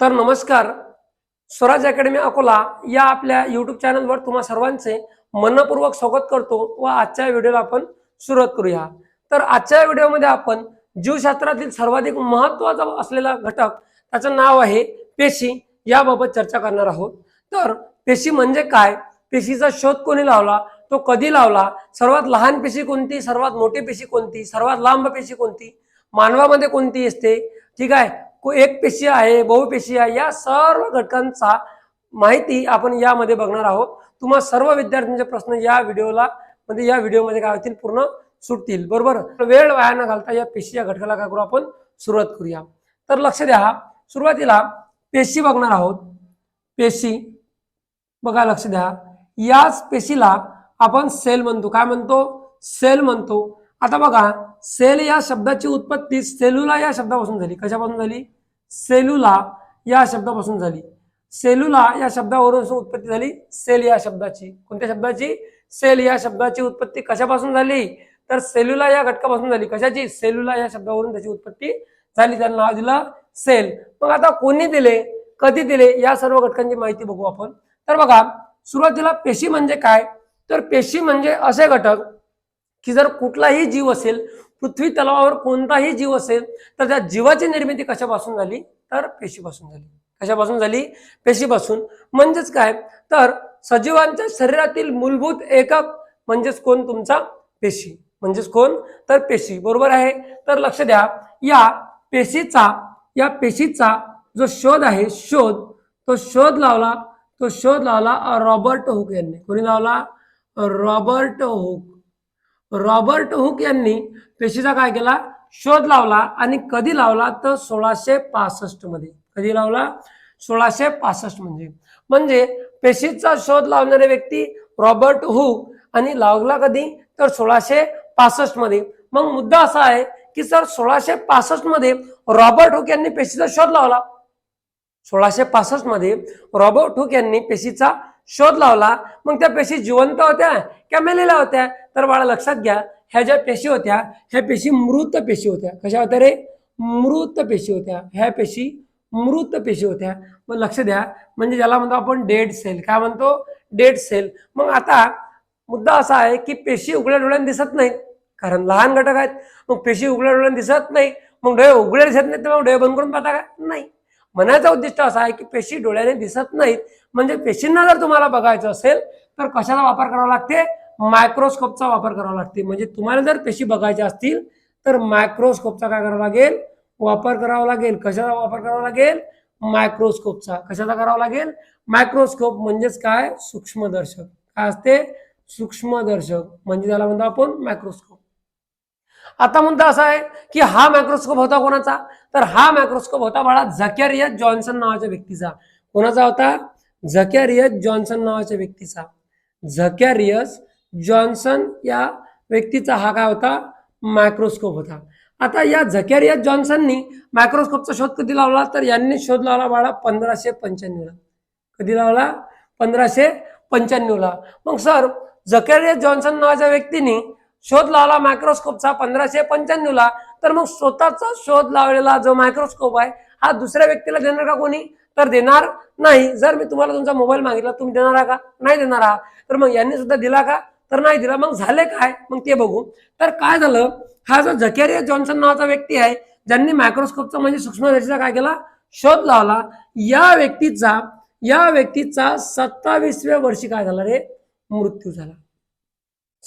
तर नमस्कार. स्वराज अकॅडमी अकोला या आपल्या युट्यूब चॅनलवर तुम्हा सर्वांचे मनपूर्वक स्वागत करतो व आजच्या व्हिडिओला आपण सुरुवात करूया. तर आजच्या व्हिडिओमध्ये आपण जीवशास्त्रातील सर्वाधिक महत्त्वाचा असलेला घटक त्याचं नाव आहे पेशी याबाबत चर्चा करणार आहोत. तर पेशी म्हणजे काय? पेशीचा शोध कोणी लावला? तो कधी लावला? सर्वात लहान पेशी कोणती? सर्वात मोठी पेशी कोणती? सर्वात लांब पेशी कोणती? मानवामध्ये कोणती असते? ठीक आहे? को- एक पेशी आहे बहुपेशी आहे या सर्व घटकांचा माहिती आपण यामध्ये बघणार आहोत. तुम्हा सर्व विद्यार्थ्यांचे प्रश्न या व्हिडिओला म्हणजे या व्हिडिओमध्ये काय होतील पूर्ण सुटतील. बरोबर? वेळ वाया न घालता या पेशी या घटकाला काय करू आपण सुरुवात करूया. तर लक्ष द्या सुरुवातीला पेशी बघणार आहोत. पेशी बघा लक्ष द्या. याच पेशीला आपण सेल म्हणतो. काय म्हणतो? सेल म्हणतो. आता बघा सेल या शब्दाची उत्पत्ती सेलुला या शब्दापासून झाली. कशापासून झाली? सेलुला या शब्दापासून झाली. सेलुला या शब्दावरून उत्पत्ती झाली. सेल या शब्दाची. कोणत्या शब्दाची? सेल या शब्दाची उत्पत्ती कशापासून झाली? तर सेलुला या घटकापासून झाली. कशाची? सेलुला या शब्दावरून त्याची उत्पत्ती झाली. त्यांना नाव दिलं सेल. मग आता कोणी दिले? कधी दिले? या सर्व घटकांची माहिती बघू आपण. तर बघा सुरुवातीला पेशी म्हणजे काय? तर पेशी म्हणजे असे घटक की जर कुठलाही जीव असेल पृथ्वी तलावावर कोणताही जीव असेल तर त्या जीवाची निर्मिती कशापासून झाली? तर पेशीपासून झाली. कशापासून झाली? पेशीपासून. म्हणजेच काय? तर सजीवांच्या शरीरातील मूलभूत एकक म्हणजेच कोण? तुमचा पेशी. म्हणजेच कोण? तर पेशी. बरोबर आहे? तर लक्ष द्या. या पेशीचा या पेशीचा जो शोध आहे शोध तो शोध लावला तो शोध लावला रॉबर्ट हुक यांनी. कोणी लावला? Robert Hooke. रॉबर्ट हुक यांनी पेशीचा काय केला? शोध लावला आणि कधी लावला? तर सोळाशे पासष्टमध्ये. कधी लावला? सोळाशे पासष्ट म्हणजे. म्हणजे पेशीचा शोध लावणारे व्यक्ती रॉबर्ट हुक आणि लावला कधी? तर सोळाशे पासष्टमध्ये. मग मुद्दा असा आहे की सर सोळाशे पासष्टमध्ये रॉबर्ट हुक यांनी पेशीचा शोध लावला. सोळाशे पासष्टमध्ये रॉबर्ट हुक यांनी पेशीचा शोध लावला मग त्या पेशी जिवंत होत्या का मेलेल्या होत्या? तर बाळा लक्षात घ्या ह्या ज्या पेशी होत्या ह्या पेशी मृत पेशी होत्या. कशा होत्या रे? मृत पेशी होत्या. ह्या पेशी मृत पेशी होत्या. मग लक्ष द्या म्हणजे ज्याला म्हणतो आपण डेड सेल. काय म्हणतो? Dead cell. मग आता मुद्दा असा आहे की पेशी उघड्या डोळ्याने दिसत नाही कारण लहान घटक आहेत. मग पेशी उघड्या डोळ्याने दिसत नाही. मग डोळे उघडे दिसत नाही तर मग डोळे बंद करून पाहता का? नाही. म्हणायचा उद्दिष्ट असा आहे की पेशी डोळ्याने दिसत नाहीत. म्हणजे पेशींना जर तुम्हाला बघायचं असेल तर कशाचा वापर करावा लागते? मायक्रोस्कोपचा वापर करावा लागते. म्हणजे तुम्हाला जर पेशी बघायच्या असतील तर मायक्रोस्कोपचा काय करावा लागेल? वापर करावा लागेल. कशाचा वापर करावा लागेल? मायक्रोस्कोपचा. कशाचा करावा लागेल? मायक्रोस्कोप म्हणजेच काय? सूक्ष्मदर्शक. काय असते? सूक्ष्मदर्शक. म्हणजे त्याला म्हणतो आपण मायक्रोस्कोप. आता मुद्दा असा आहे की हा मायक्रोस्कोप होता कोणाचा? तर हा मायक्रोस्कोप होता बाळा झकॅरियस जॉन्सन नावाच्या व्यक्तीचा. कोणाचा होता? झकॅरियस जॉन्सन नावाच्या व्यक्तीचा. झकॅरियस जॉन्सन या व्यक्तीचा हा काय होता? मायक्रोस्कोप होता. आता या झकॅरियस जॉन्सननी मायक्रोस्कोपचा शोध कधी लावला? तर यांनी शोध लावला बाळा पंधराशे पंच्याण्णवला. कधी लावला? पंधराशे पंच्याण्णवला. मग सर झकॅरियस जॉन्सन नावाच्या व्यक्तीने शोध लावला मायक्रोस्कोपचा पंधराशे पंच्याण्णवला तर मग स्वतःचा शोध लावलेला जो मायक्रोस्कोप आहे हा दुसऱ्या व्यक्तीला देणार का कोणी? तर देणार नाही. जर मी तुम्हाला तुमचा मोबाईल मागितला तुम्ही देणार आहा का? नाही देणार आहात. तर मग यांनी सुद्धा दिला का? तर नाही दिला. मग झाले काय? मग ते बघू. तर काय झालं? हा जो झकेरिया जॉन्सन नावाचा व्यक्ती आहे ज्यांनी मायक्रोस्कोपचा म्हणजे सूक्ष्मदर्शीचा काय केला? शोध लावला. या व्यक्तीचा या व्यक्तीचा सत्तावीसव्या वर्षी काय झाला रे? मृत्यू झाला.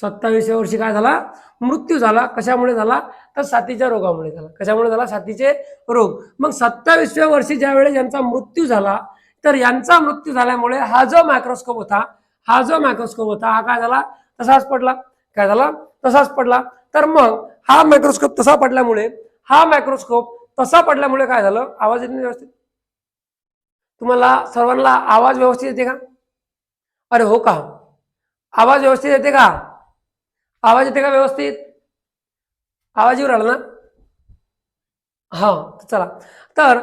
सत्तावीसव्या वर्षी काय झाला? मृत्यू झाला. कशामुळे झाला? तर साथीच्या रोगामुळे झाला. कशामुळे झाला? साथीचे रोग. मग सत्तावीसव्या वर्षी ज्यावेळेस यांचा मृत्यू झाला तर यांचा मृत्यू झाल्यामुळे हा जो मायक्रोस्कोप होता हा जो मायक्रोस्कोप होता हा काय झाला? तसाच पडला. काय झाला? तसाच पडला. तर मग हा मायक्रोस्कोप तसा पडल्यामुळे हा मायक्रोस्कोप तसा पडल्यामुळे काय झालं? आवाज येत नाही व्यवस्थित. तुम्हाला सर्वांना आवाज व्यवस्थित येते का? अरे हो का? आवाज व्यवस्थित येते का? आवाज येते का व्यवस्थित? आवाज येऊ राहिला ना? हा चला. तर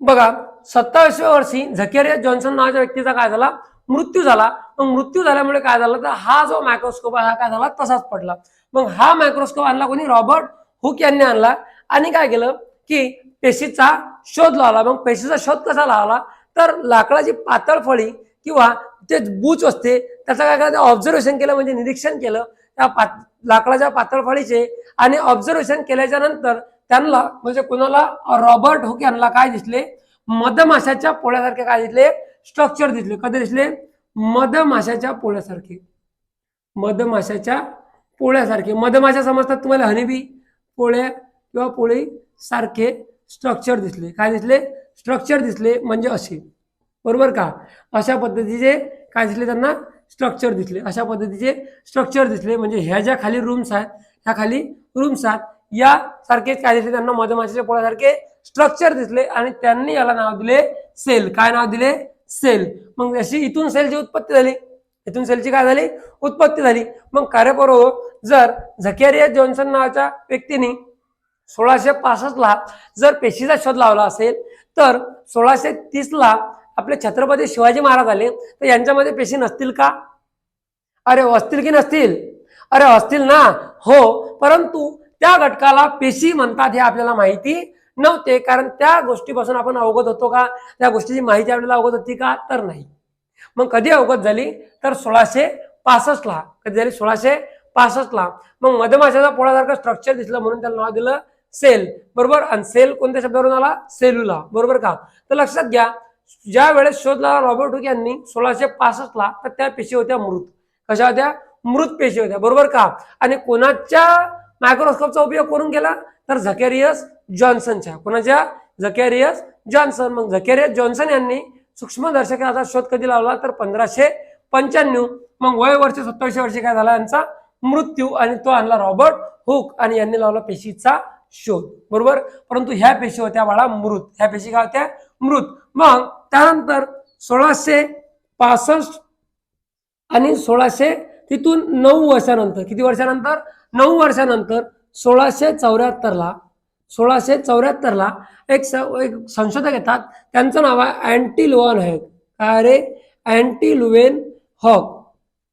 बघा सत्तावीसव्या वर्षी झकेरिया जॉन्सन नावाच्या व्यक्तीचा काय झाला? मृत्यू झाला. मग मृत्यू झाल्यामुळे काय झालं? तर हा जो मायक्रोस्कोप आहे हा काय झाला? तसाच पडला. मग हा मायक्रोस्कोप आणला कोणी? रॉबर्ट हुक यांनी आणला. आणि काय केलं? की पेशीचा शोध लावला. मग पेशीचा शोध कसा लावला? तर लाकडाची पातळ फळी किंवा ते बूच असते त्याचं काय करायचं ऑब्झर्वेशन केलं म्हणजे निरीक्षण केलं. त्या पात लाकडाच्या पातळ फळीचे आणि ऑब्झर्वेशन केल्याच्यानंतर त्यांना म्हणजे कुणाला रॉबर्ट होके यांना काय दिसले? मधमाशाच्या पोळ्यासारखे काय दिसले? स्ट्रक्चर दिसले. कधी दिसले? मधमाशाच्या पोळ्यासारखे. मधमाशाच्या पोळ्यासारखे. मधमाशा समजतात तुम्हाला हनीबी? पोळ्या किंवा पोळी सारखे स्ट्रक्चर दिसले. काय दिसले? स्ट्रक्चर दिसले म्हणजे असे. बरोबर का? अशा पद्धतीचे काय दिसले त्यांना? स्ट्रक्चर दिसले. अशा पद्धतीचे स्ट्रक्चर दिसले. म्हणजे ह्या ज्या खाली रूम्स आहेत ह्या खाली रूम्स आहेत या सारखेच काय दिसले त्यांना मधमाशीच्या पोळ्यासारखे स्ट्रक्चर दिसले आणि त्यांनी याला नाव दिले सेल काय नाव दिले? सेल मग अशी इथून सेलची उत्पत्ती झाली. इथून सेलची काय झाली? उत्पत्ती झाली. मग कार्यपरो जर झकेरिया जॉन्सन नावाच्या व्यक्तीने सोळाशे पासष्टला जर पेशीचा शोध लावला असेल तर सोळाशे तीसला आपले छत्रपती शिवाजी महाराज आले तर यांच्यामध्ये पेशी नसतील का? अरे असतील की नसतील? अरे असतील ना? हो परंतु त्या घटकाला पेशी म्हणतात हे आपल्याला माहिती नव्हते कारण त्या गोष्टीपासून आपण अवगत होतो का? त्या गोष्टीची माहिती आपल्याला अवगत होती का? तर नाही. मग कधी अवगत झाली? तर सोळाशे पासष्टला कधी झाली? सोळाशे पासष्टला मग मधमाशाचा पोळासारखं स्ट्रक्चर दिसलं म्हणून त्याला नाव दिलं सेल बरोबर? आणि सेल कोणत्या शब्दावरून आला? सेलुला बरोबर का? तर लक्षात घ्या ज्या वेळेस शोध लावला रॉबर्ट हुक यांनी सोळाशे पासष्टला तर त्या पेशी होत्या मृत. कशा होत्या? मृत पेशी होत्या. बरोबर का? आणि कोणाच्या मायक्रोस्कोपचा उपयोग करून केला? तर झकेरियस जॉन्सनच्या कोणाच्या? Zacharias Janssen. मग झकेरियस जॉन्सन यांनी सूक्ष्मदर्शकाचा शोध कधी लावला? तर पंधराशे पंच्याण्णव. मग वय वर्ष सत्तावीसशे वर्षी काय झाला? यांचा मृत्यू. आणि तो आणला रॉबर्ट हुक आणि यांनी लावला पेशीचा शोध. बरोबर? परंतु ह्या पेशी होत्या बाळा मृत. ह्या पेशी काय होत्या? मृत. मग त्यानंतर सोळाशे पासष्ट आणि सोळाशे तिथून नऊ वर्षानंतर किती वर्षानंतर? नऊ वर्षानंतर सोळाशे चौऱ्याहत्तरला सोळाशे चौऱ्याहत्तरला एक स एक संशोधक येतात. त्यांचं नाव आहे अँटी लुवन हॅक. काय रे? अँटी लुवेन हॉक.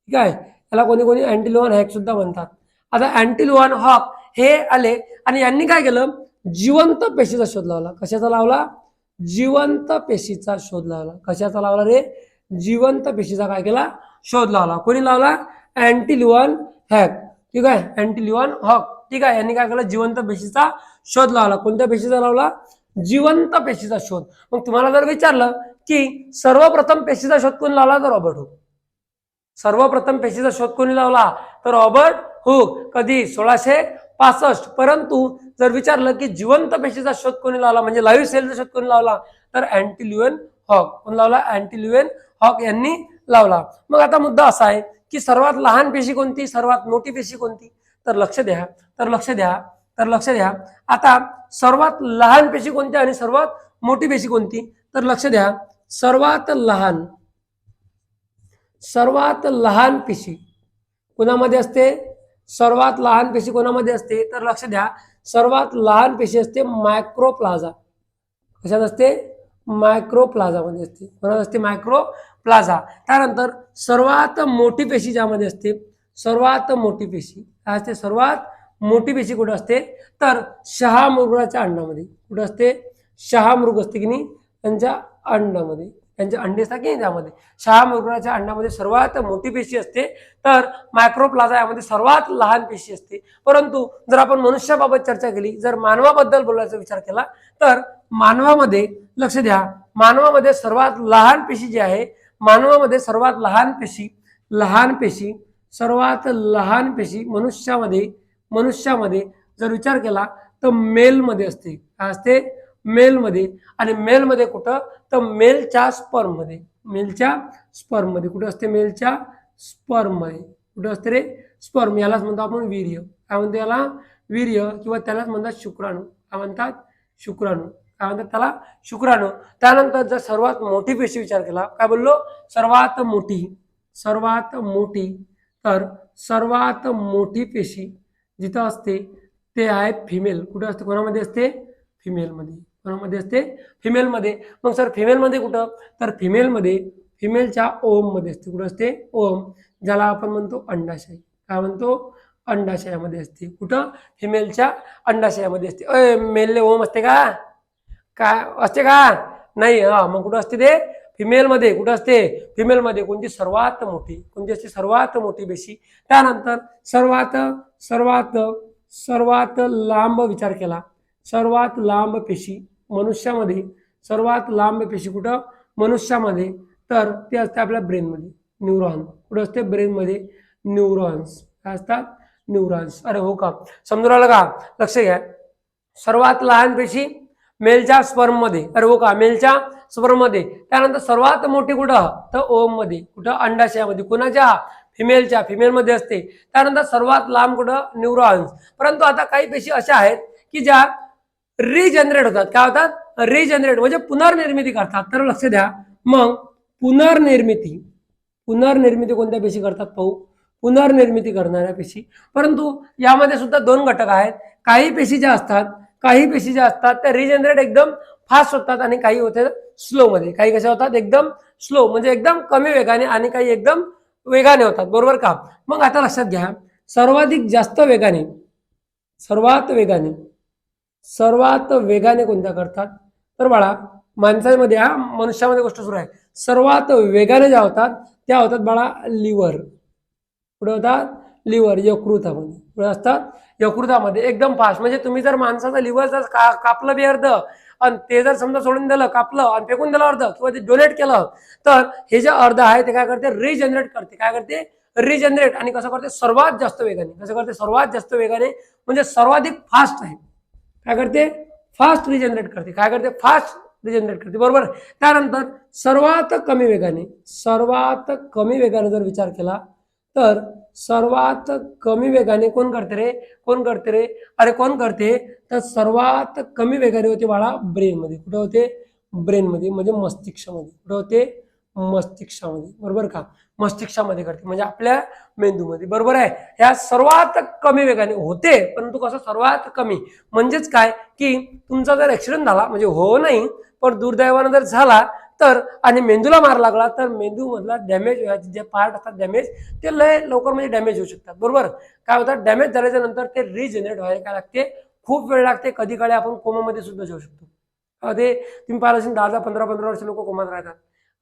ठीक आहे? याला कोणी कोणी अँटी लुवन हॅक सुद्धा म्हणतात. आता अँटी लुवन हॉक हे आले आणि यांनी काय केलं? जिवंत पेशीचा शोध लावला. कशाचा लावला? जिवंत पेशीचा शोध लावला. कशाचा लावला रे? जिवंत पेशीचा काय केला? शोध लावला. कोणी लावला? अँटीलिवन हॅक ठीक आहे? अँटी हॉक ठीक आहे? यांनी काय केलं? जिवंत पेशीचा शोध लावला. कोणत्या पेशीचा लावला? जिवंत पेशीचा शोध. मग तुम्हाला जर विचारलं की सर्वप्रथम पेशीचा शोध कोणी लावला? तर रॉबर्ट हुक सर्वप्रथम पेशीचा शोध कोणी लावला? तर रॉबर्ट हुक कधी? सोळाशे पासष्ट. परंतु जर विचारलं की जिवंत पेशीचा शोध कोणी लावला म्हणजे लाईव्ह सेलचा शोध कोणी लावला तर अँटिल्युएन हॉक कोण लावला? अँटिल्युएन हॉक यांनी लावला. मग आता मुद्दा असा आहे की सर्वात लहान पेशी कोणती? सर्वात मोठी पेशी कोणती? तर लक्ष द्या. तर लक्ष द्या. तर लक्ष द्या. आता सर्वात लहान पेशी कोणती आणि सर्वात मोठी पेशी कोणती? तर लक्ष द्या. सर्वात लहान सर्वात लहान पेशी कोणामध्ये असते? सर्वात लहान पेशी कोणामध्ये असते? तर लक्ष द्या. सर्वात लहान पेशी असते मायक्रोप्लाझा. कशात असते? मायक्रोप्लाझामध्ये असते. कोणात असते? मायक्रोप्लाझा. त्यानंतर सर्वात मोठी पेशी ज्यामध्ये असते? सर्वात मोठी पेशी. काय असते? सर्वात मोठी पेशी कुठं असते? तर शहामृगाच्या अंडामध्ये. कुठं असते? शहामृग असते की नाही? त्यांच्या अंडामध्ये. यांचे अंडे असतात की त्यामध्ये? शहा शहामृगाच्या अंड्यामध्ये सर्वात मोठी पेशी असते तर मायक्रोप्लाझा यामध्ये सर्वात लहान पेशी असते. परंतु जर आपण मनुष्याबाबत चर्चा केली जर मानवाबद्दल बोलायचा विचार केला तर मानवामध्ये लक्ष द्या मानवामध्ये सर्वात लहान पेशी जी आहे मानवामध्ये सर्वात लहान पेशी लहान पेशी सर्वात लहान पेशी मनुष्यामध्ये मनुष्यामध्ये जर विचार केला तर मेलमध्ये असते. काय असते? मेलमध्ये. आणि मेलमध्ये कुठं? तर मेलच्या स्पर्ममध्ये. मेलच्या स्पर्ममध्ये. कुठं असते मेलच्या स्पर्ममध्ये? कुठं असते रे? स्पर्म. यालाच म्हणतो आपण वीर्य. काय म्हणतो याला? वीर्य किंवा त्यालाच म्हणतात शुक्राणू. काय म्हणतात? शुक्राणू. काय म्हणतात त्याला? शुक्राणू. त्यानंतर जर सर्वात मोठी पेशी विचार केला काय बोललो? सर्वात मोठी. सर्वात मोठी. तर सर्वात मोठी पेशी जिथं असते ते आहे फिमेल कुठं असते? कोणामध्ये असते? फिमेलमध्ये कोणामध्ये असते फिमेलमध्ये मग सर फिमेलमध्ये कुठं? तर फिमेलमध्ये फिमेलच्या ओममध्ये असते. कुठं असते? ओम. ज्याला आपण म्हणतो अंडाशय. काय म्हणतो? अंडाशयामध्ये असते. कुठं? फिमेलच्या अंडाशयामध्ये असते. अय मेलले ओम असते का? काय असते का? नाही हा मग कुठं असते ते? फिमेलमध्ये कुठं असते? फिमेलमध्ये कोणती? सर्वात मोठी. कोणती असते? सर्वात मोठी पेशी त्यानंतर सर्वात सर्वात सर्वात लांब विचार केला. सर्वात लांब पेशी. मनुष्यामध्ये सर्वात लांब पेशी कुठं? मनुष्यामध्ये. तर ते असते आपल्या ब्रेनमध्ये न्यूरॉन. कुठं असते? ब्रेनमध्ये न्यूरॉन्स. काय असतात? न्यूरॉन्स. अरे हो का? समजून राहिलं का? लक्ष घ्या. सर्वात लहान पेशी मेलच्या स्पर्ममध्ये. अरे हो का? मेलच्या स्पर्ममध्ये. त्यानंतर सर्वात मोठी कुठं? तर ओममध्ये कुठं? अंडाशयामध्ये. कुणाच्या? फिमेलच्या. फिमेलमध्ये असते. त्यानंतर सर्वात लांब कुठं? न्यूरॉन्स. परंतु आता काही पेशी अशा आहेत की ज्या रिजनरेट होतात. काय होतात? रिजनरेट म्हणजे पुनर्निर्मिती करतात. तर लक्ष द्या. मग पुनर्निर्मिती. पुनर्निर्मिती कोणत्या पेशी करतात पाहू? पुनर्निर्मिती करणाऱ्या पेशी. परंतु यामध्ये सुद्धा दोन घटक आहेत. काही पेशी ज्या असतात काही पेशी ज्या असतात त्या रिजनरेट एकदम फास्ट होतात आणि काही होते स्लो मध्ये. काही कशा होतात? एकदम स्लो म्हणजे एकदम कमी वेगाने आणि काही एकदम वेगाने होतात. बरोबर का? मग आता लक्षात घ्या. सर्वाधिक जास्त वेगाने सर्वात वेगाने सर्वात वेगाने कोणत्या करतात? तर बाळा माणसामध्ये हा मनुष्यामध्ये गोष्ट सुरू आहे. सर्वात वेगाने ज्या होतात त्या होतात बाळा लिव्हर. पुढे होतात लिव्हर यकृतामध्ये. पुढे असतात यकृतामध्ये. एकदम फास्ट म्हणजे तुम्ही जर माणसाचं लिव्हर जर का कापलं बी अर्ध आणि ते जर समजा सोडून दिलं कापलं आणि फेकून दिलं अर्ध किंवा ते डोनेट केलं तर हे जे अर्ध आहे ते काय करते? रिजनरेट करते. काय करते? रिजनरेट आणि कसं करते? सर्वात जास्त वेगाने. कसं करते? सर्वात जास्त वेगाने म्हणजे सर्वाधिक फास्ट आहे. काय करते? फास्ट रिजनरेट करते. काय करते? फास्ट रिजनरेट करते. बरोबर? त्यानंतर सर्वात कमी वेगाने सर्वात कमी वेगाने जर विचार केला तर सर्वात कमी वेगाने कोण करते रे? कोण करते रे? अरे कोण करते? तर सर्वात कमी वेगाने होते बाळा ब्रेनमध्ये कुठे होते? ब्रेनमध्ये म्हणजे मस्तिष्कमध्ये. कुठे होते? हो. मस्तिष्कामध्ये. बरोबर का? मस्तिष्कामध्ये करते. म्हणजे आपल्या मेंदूमध्ये. बरोबर आहे? ह्या सर्वात कमी वेगाने होते परंतु कसं सर्वात कमी? म्हणजेच काय? की तुमचा जर ऍक्सिडेंट झाला म्हणजे हो नाही पण दुर्दैवानं जर झाला तर आणि मेंदूला मार लागला तर मेंदू मधला डॅमेज व्हायचे जे पार्ट असतात डॅमेज ते लय लवकर म्हणजे डॅमेज होऊ शकतात. बरोबर? काय होतात डॅमेज झाल्याच्यानंतर ते रिजनरेट व्हायला काय लागते? खूप वेळ लागते. कधी काळी आपण कोमामध्ये सुद्धा जाऊ शकतो. ते तुम्ही पाहिलं असेल दहा दहा पंधरा पंधरा वर्ष लोक कोमात राहतात.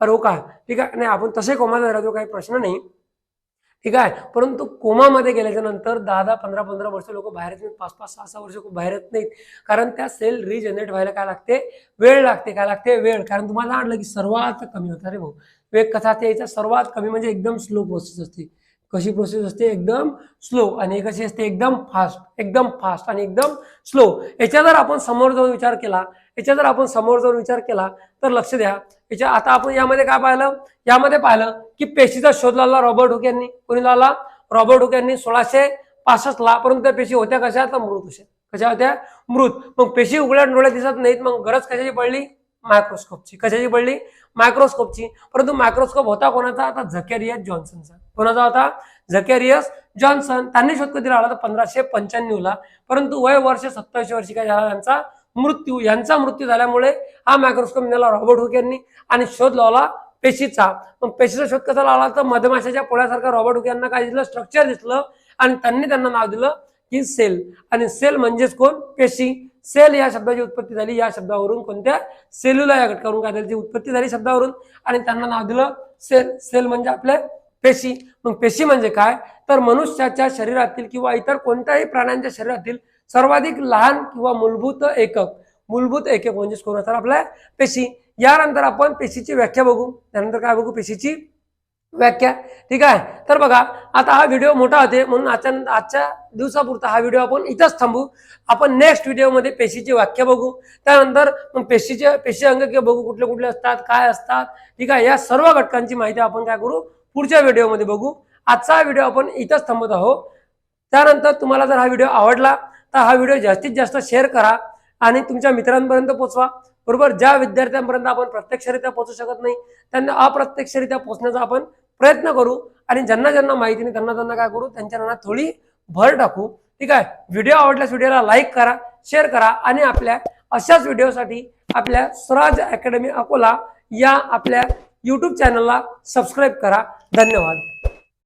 अरे हो का? ठीक आहे. नाही आपण तसे कोमात राहतो काही प्रश्न नाही. ठीक आहे. परंतु कोमामध्ये गेल्याच्यानंतर दहा दहा पंधरा पंधरा वर्ष लोक बाहेर येत नाहीत. पाच पाच सहा सहा वर्ष बाहेर येत नाहीत. कारण त्या सेल रिजनरेट व्हायला काय लागते? वेळ लागते. काय लागते? वेळ. कारण तुम्हाला आणलं की सर्वात कमी होतं. अरे भाऊ वेग कथा यायचा सर्वात कमी म्हणजे एकदम स्लो प्रोसेस असते. कशी प्रोसेस असते? एकदम स्लो आणि कशी असते? एकदम फास्ट एकदम फास्ट आणि एकदम स्लो याच्या जर आपण समोर जाऊन विचार केला याच्या जर आपण समोर जाऊन विचार केला तर लक्ष द्या. याच्या आता आपण यामध्ये काय पाहिलं? यामध्ये पाहिलं की पेशीचा शोध लावला रॉबर्ट हुक यांनी. कोणी लावला? रॉबर्ट हुक यांनी सोळाशे पासष्टला परंतु त्या पेशी होत्या कशा? तर मृत कशा कशा होत्या? मृत. मग पेशी उघड्या डोळ्या दिसत नाहीत. मग गरज कशाची पडली? मायक्रोस्कोपची कशाची पडली? मायक्रोस्कोपची परंतु मायक्रोस्कोप होता कोणाचा? आता झकेरिया जॉन्सनचा. कोणाचा होता? Zacharias Janssen. त्यांनी शोध कधी लावला तर पंधराशे पंच्याण्णवला परंतु वय वर्ष सत्तावीस वर्षी काय झाला? त्यांचा मृत्यू यांचा मृत्यू झाल्यामुळे हा मायक्रोस्कोप नेला रॉबर्ट हुक यांनी आणि शोध लावला पेशीचा. मग पेशीचा शोध कसा लावला तर मधमाशाच्या पोळ्यासारखा रॉबर्ट हुक यांना काय दिसलं स्ट्रक्चर दिसलं आणि त्यांनी त्यांना नाव दिलं की सेल. आणि सेल म्हणजेच कोण? पेशी. सेल या शब्दाची उत्पत्ती झाली. या शब्दावरून कोणत्या? सेल्युला या घटकावरून काय त्याची उत्पत्ती झाली शब्दावरून. आणि त्यांना नाव दिलं सेल. सेल म्हणजे आपल्या पेशी. मग पेशी म्हणजे काय? तर मनुष्याच्या शरीरातील किंवा इतर कोणत्याही प्राण्यांच्या शरीरातील सर्वाधिक लहान किंवा मूलभूत एकक. मूलभूत एकक म्हणजेच कोण असतात आपल्या पेशी. यानंतर आपण पेशीची व्याख्या बघू. त्यानंतर काय बघू? पेशीची व्याख्या. ठीक आहे? तर बघा आता हा व्हिडिओ मोठा होते म्हणून आजच्या आजच्या दिवसापुरता हा व्हिडिओ आपण इथंच थांबू. आपण नेक्स्ट व्हिडिओमध्ये पेशीची व्याख्या बघू. त्यानंतर मग पेशीचे पेशी अंग किंवा बघू कुठले कुठले असतात काय असतात. ठीक आहे? या सर्व घटकांची माहिती आपण काय करू? पुढच्या व्हिडिओमध्ये बघू. आजचा व्हिडिओ आपण इथंच थांबत आहोत. त्यानंतर तुम्हाला जर हा व्हिडिओ आवडला तर हा व्हिडिओ जास्तीत जास्त शेअर करा आणि तुमच्या मित्रांपर्यंत पोचवा. बरोबर ज्या विद्यार्थ्यांपर्यंत आपण प्रत्यक्षरित्या पोहोचू शकत नाही त्यांना अप्रत्यक्षरित्या पोहोचण्याचा आपण प्रयत्न करू आणि ज्यांना ज्यांना माहिती नाही त्यांना त्यांना काय करू त्यांच्या मनात थोडी भर टाकू. ठीक आहे? व्हिडिओ आवडल्यास व्हिडिओला लाईक करा शेअर करा आणि आपल्या अशाच व्हिडिओसाठी आपल्या स्वराज अकॅडमी अकोला या आपल्या यूट्यूब चॅनलला सबस्क्राईब करा. धन्यवाद.